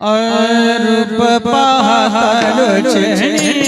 અરૂપ પહાડ છે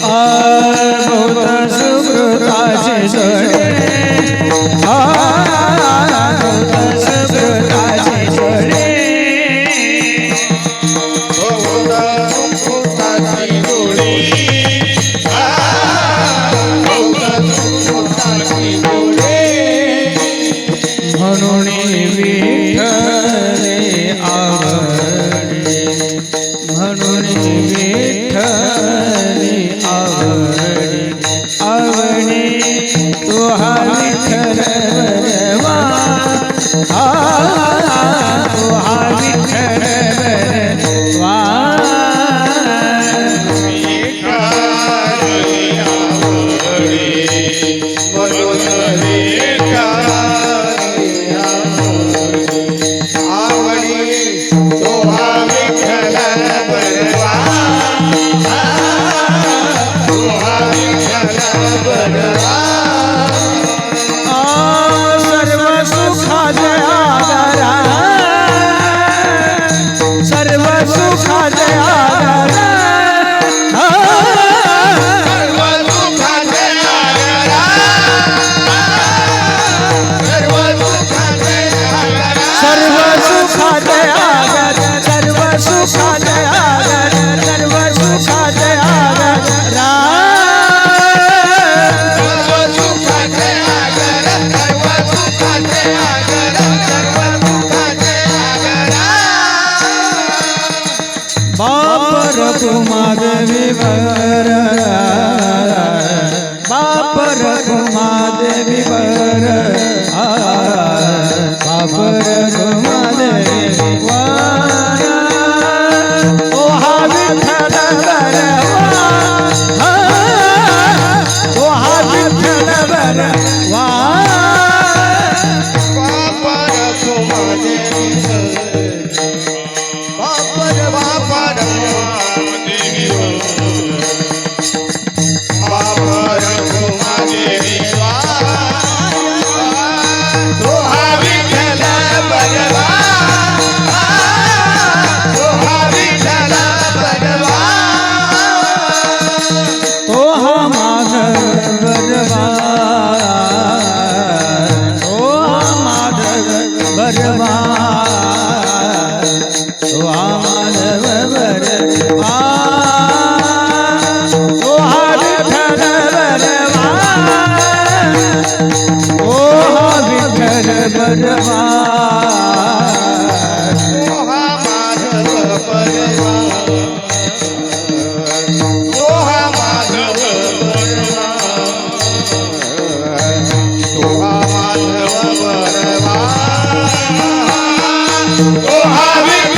बहुत सुकृताचे जडे बहुत सुकृताचे जडे म्हणून मी Hare परवा सोहा